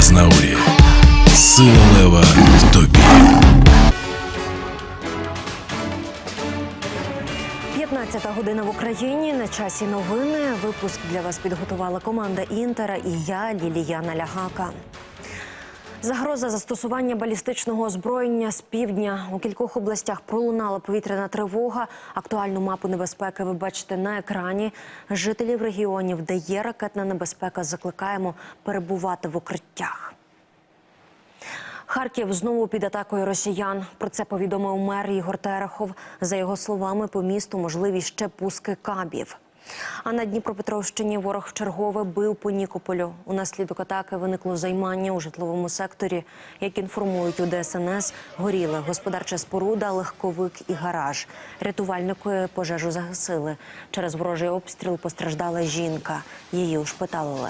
Азнаурі. Сила лева в тобі. 15 година в Україні. На часі новини. Випуск для вас підготувала команда Інтера і я, Ліліяна Лягака. Загроза застосування балістичного озброєння з півдня у кількох областях пролунала повітряна тривога. Актуальну мапу небезпеки ви бачите на екрані. Жителів регіонів, де є ракетна небезпека, закликаємо перебувати в укриттях. Харків знову під атакою росіян. Про це повідомив мер Ігор Терехов. За його словами, по місту можливі ще пуски кабів. А на Дніпропетровщині ворог вчергове бив по Нікополю. Унаслідок атаки виникло займання у житловому секторі. Як інформують у ДСНС, горіли господарча споруда, легковик і гараж. Рятувальники пожежу загасили. Через ворожий обстріл постраждала жінка. Її ушпиталили.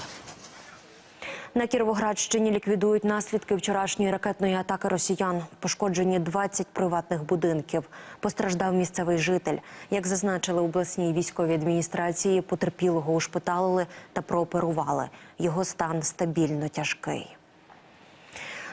На Кіровоградщині ліквідують наслідки вчорашньої ракетної атаки росіян. Пошкоджені 20 приватних будинків. Постраждав місцевий житель. Як зазначили обласній військовій адміністрації, потерпілого ушпиталили та прооперували. Його стан стабільно тяжкий.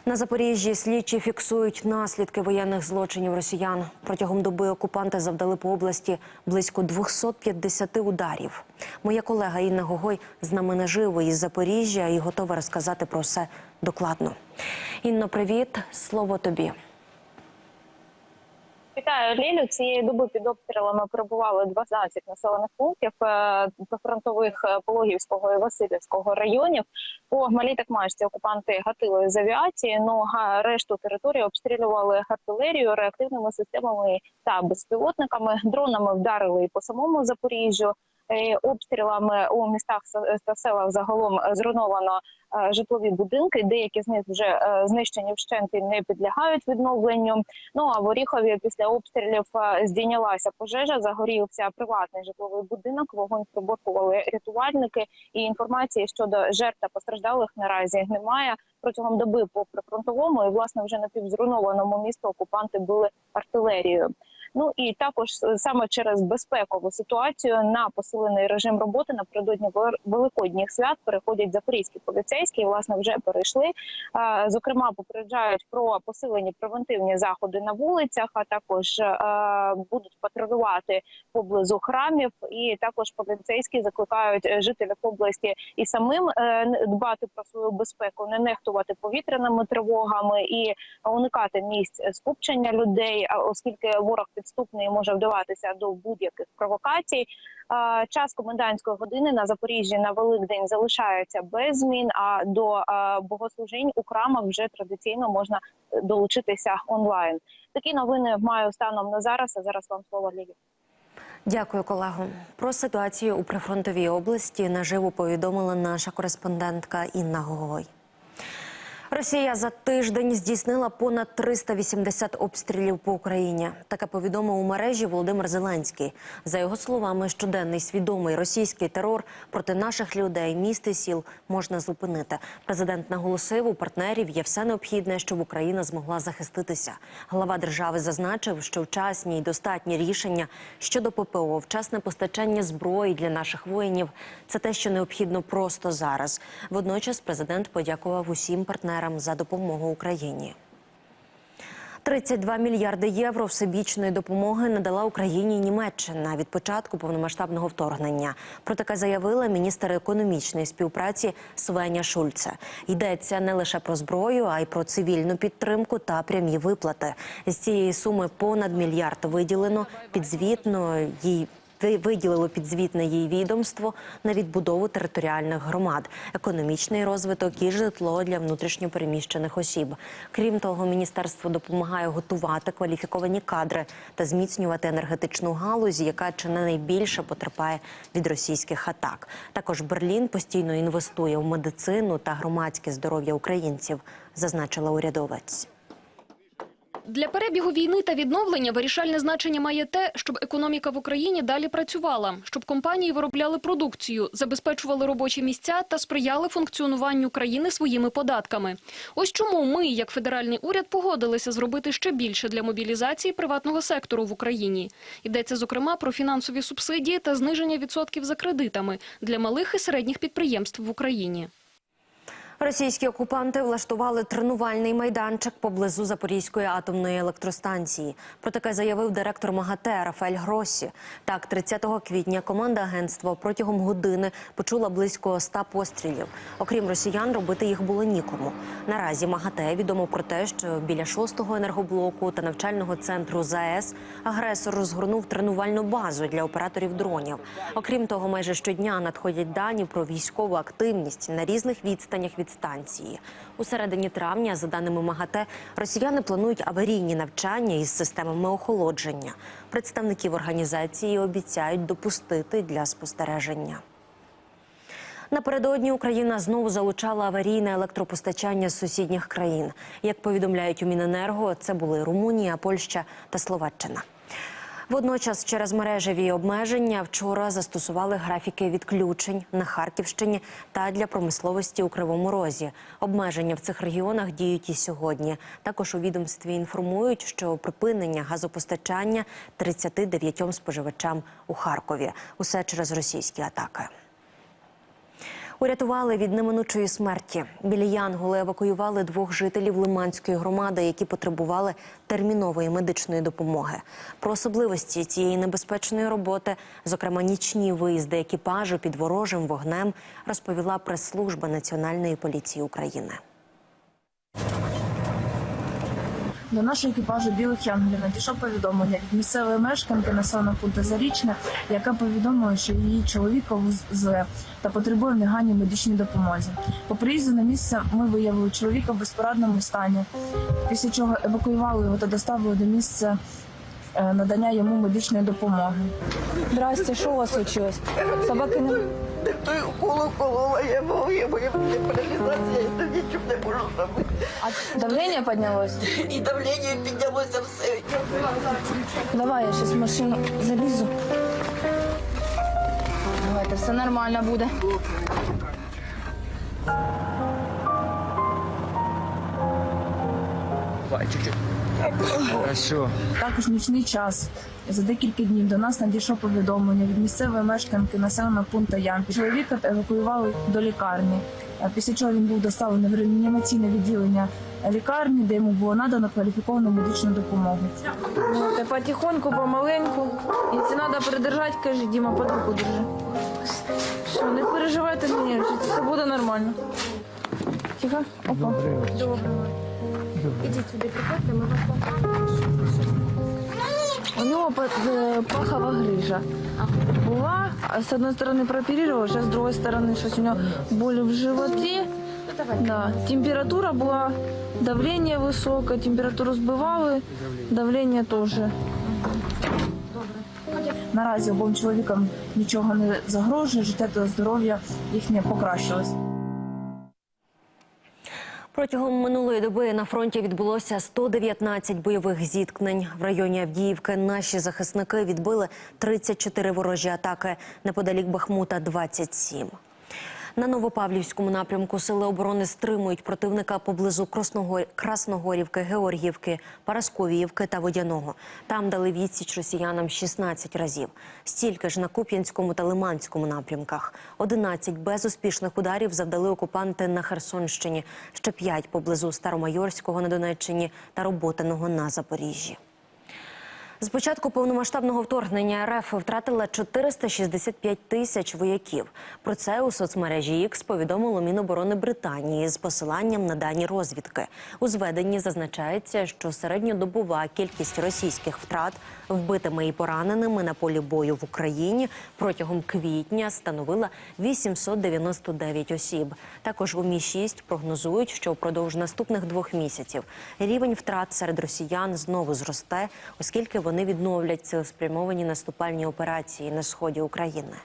На Запоріжжі слідчі фіксують наслідки воєнних злочинів росіян. Протягом доби окупанти завдали по області близько 250 ударів. Моя колега Інна Гогой з нами наживо із Запоріжжя і готова розказати про все докладно. Інно, привіт, слово тобі. Вітаю Лілю. Цієї доби під обстрілами перебували 12 населених пунктів е, прифронтових е, Пологівського і Васильівського районів. По малій такмашці окупанти гатили з авіації. Ну а решту території обстрілювали артилерію, реактивними системами та безпілотниками. Дронами вдарили і по самому Запоріжжю. Е, Обстрілами у містах та селах загалом зруйновано е, житлові будинки. Деякі з них вже е, знищені вщент і не підлягають відновленню. Ну а в Оріхові після обстрілів здійнялася пожежа. Загорівся приватний житловий будинок. Вогонь приборкували рятувальники. І інформації щодо жертв та постраждалих наразі немає. Протягом доби по прифронтовому і власне вже напівзруйнованому місту окупанти били артилерією. Ну і також е, саме через безпекову ситуацію на посилений режим роботи напередодні вел- великодніх свят переходять запорізькі поліцейські. і, Власне, вже перейшли. Зокрема, попереджають про посилені превентивні заходи на вулицях, а також е, будуть патрулювати поблизу храмів. І також поліцейські закликають е, жителів області і самим дбати про свою безпеку, не нехтувати повітряними тривогами і уникати місць скупчення людей, оскільки ворог підступний і може вдаватися до будь-яких провокацій. Час комендантської години на Запоріжжі на Великдень залишається без змін. А до богослужінь у храмах вже традиційно можна е, долучитися онлайн. Такі новини маю станом на зараз. А зараз вам слово Лілі. Дякую, колего. Про ситуацію у прифронтовій області наживо повідомила наша кореспондентка Інна Гогой. Росія за тиждень здійснила понад 380 обстрілів по Україні. Таке повідомив у мережі Володимир Зеленський. За його словами, щоденний свідомий російський терор проти наших людей, міст і сіл можна зупинити. Президент наголосив, у партнерів є все необхідне, щоб Україна змогла захиститися. Глава держави зазначив, що вчасні й достатні рішення щодо ППО, вчасне постачання зброї для наших воїнів це те, що необхідно просто зараз. Водночас президент подякував усім партнерам за допомогу Україні. 32 мільярди євро всебічної допомоги надала Україні Німеччина від початку повномасштабного вторгнення. Про таке заявила міністр економічної співпраці Свеня Шульце. Йдеться не лише про зброю, а й про цивільну підтримку та прямі виплати. З цієї суми понад мільярд виділено підзвітно їй. Ви- Виділило підзвітне їй відомство на відбудову територіальних громад, економічний розвиток і житло для внутрішньопереміщених осіб. Крім того, міністерство допомагає готувати кваліфіковані кадри та зміцнювати енергетичну галузь, яка чи не найбільше потерпає від російських атак. Також Берлін постійно інвестує в медицину та громадське здоров'я українців, зазначила урядовець. Для перебігу війни та відновлення вирішальне значення має те, щоб економіка в Україні далі працювала, щоб компанії виробляли продукцію, забезпечували робочі місця та сприяли функціонуванню країни своїми податками. Ось чому ми, як федеральний уряд, погодилися зробити ще більше для мобілізації приватного сектору в Україні. Йдеться зокрема про фінансові субсидії та зниження відсотків за кредитами для малих і середніх підприємств в Україні. Російські окупанти влаштували тренувальний майданчик поблизу Запорізької атомної електростанції. Про таке заявив директор МАГАТЕ Рафаель Гросі. Так, 30 квітня команда агентства протягом години почула близько 100 пострілів. Окрім росіян, робити їх було нікому. Наразі МАГАТЕ відомо про те, що біля шостого енергоблоку та навчального центру ЗАЕС агресор розгорнув тренувальну базу для операторів дронів. Окрім того, майже щодня надходять дані про військову активність на різних відстанях від станції. У середині травня, за даними МАГАТЕ, росіяни планують аварійні навчання із системами охолодження. Представників організації обіцяють допустити для спостереження. Напередодні Україна знову залучала аварійне електропостачання з сусідніх країн. Як повідомляють у Міненерго, це були Румунія, Польща та Словаччина. Водночас, через мережеві обмеження вчора застосували графіки відключень на Харківщині та для промисловості у Кривому Розі. Обмеження в цих регіонах діють і сьогодні. Також у відомстві інформують, що припинення газопостачання 39 споживачам у Харкові. Усе через російські атаки. Урятували від неминучої смерті. Біля Янголи евакуювали двох жителів Лиманської громади, які потребували термінової медичної допомоги. Про особливості цієї небезпечної роботи, зокрема нічні виїзди екіпажу під ворожим вогнем, розповіла прес-служба Національної поліції України. До нашого екіпажу білих янголів надійшло повідомлення від місцевої мешканки населеного пункту Зарічне, яка повідомила, що її чоловіка зле та потребує негайній медичній допомозі. По приїзду на місце ми виявили чоловіка в безпорадному стані, після чого евакуювали його та доставили до місця надання йому медичної допомоги. Здрасте, що у вас случилось? Собаки не Той укол уколола, я можу, я моя паралізація, я нічого не можу робити. а давлення піднялось? І давлення піднялося все. Давай я зараз в машину залізу. Давайте, все нормально буде. Хорошо. Також нічний час. За декілька днів до нас надійшло повідомлення від місцевої мешканки населеного пункту Ямпі. Чоловіка евакуювали до лікарні. Після чого він був доставлений в реанімаційне відділення лікарні, де йому було надано кваліфіковану медичну допомогу. Та потихоньку, помаленьку. Якщо треба придержати, кажи, Діма, під руку держи. Все, не переживайте, нервничайте, все буде нормально. Тихо. Опа. Доброго. Ідіть сюди, приходьте, ми вас У нього е, пахова грижа. Була, а з одної сторони прооперировали, зараз з другої сторони щось у нього болі в животі. Да. Температура була, давление высокое, температуру сбивали, давление тоже. Наразі обом чоловікам нічого не загрожує, життя та здоров'я їхнє покращилось. Протягом минулої доби на фронті відбулося 119 бойових зіткнень. В районі Авдіївки наші захисники відбили 34 ворожі атаки, неподалік Бахмута – 27. На Новопавлівському напрямку сили оборони стримують противника поблизу Красногор... Красногорівки, Георгіївки, Парасковіївки та Водяного. Там дали відсіч росіянам 16 разів. Стільки ж на Куп'янському та Лиманському напрямках. 11 безуспішних ударів завдали окупанти на Херсонщині, ще 5 поблизу Старомайорського на Донеччині та Роботиного на Запоріжжі. З початку повномасштабного вторгнення РФ втратила 465 тисяч вояків. Про це у соцмережі X повідомило Міноборони Британії з посиланням на дані розвідки. У зведенні зазначається, що середньодобова кількість російських втрат вбитими і пораненими на полі бою в Україні протягом квітня становила 899 осіб. Також у Мі 6 прогнозують, що впродовж наступних двох місяців рівень втрат серед росіян знову зросте, оскільки вони відновлять цілеспрямовані наступальні операції на сході України.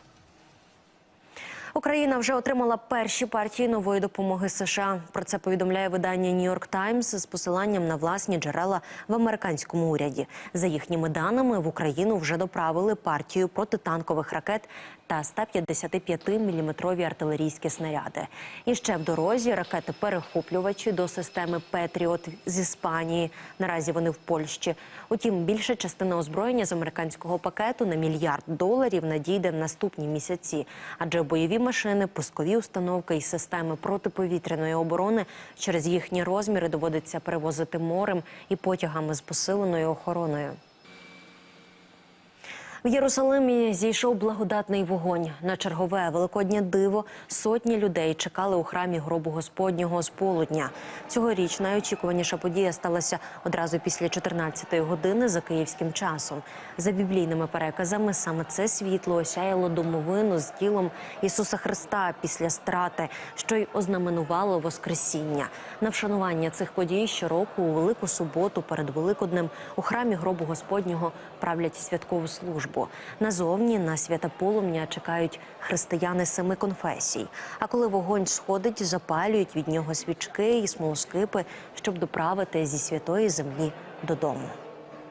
Україна вже отримала перші партії нової допомоги США. Про це повідомляє видання Нью-Йорк Таймс з посиланням на власні джерела в американському уряді. За їхніми даними, в Україну вже доправили партію протитанкових ракет та 155-мм артилерійські снаряди. І ще в дорозі ракети-перехоплювачі до системи Петріот з Іспанії. Наразі вони в Польщі. Утім, більша частина озброєння з американського пакету на мільярд доларів надійде в наступні місяці, адже бойові машини, пускові установки і системи протиповітряної оборони через їхні розміри доводиться перевозити морем і потягами з посиленою охороною. В Єрусалимі зійшов благодатний вогонь. На чергове великоднє диво сотні людей чекали у храмі гробу Господнього з полудня. Цьогоріч найочікуваніша подія сталася одразу після 14-ї години за київським часом. За біблійними переказами, саме це світло осяяло домовину з тілом Ісуса Христа після страти, що й ознаменувало Воскресіння. На вшанування цих подій щороку у велику суботу перед Великоднем у храмі гробу Господнього правлять святкову службу. Назовні на свята полум'я чекають християни семи конфесій. А коли вогонь сходить, запалюють від нього свічки і смолоскипи, щоб доправити зі святої землі додому.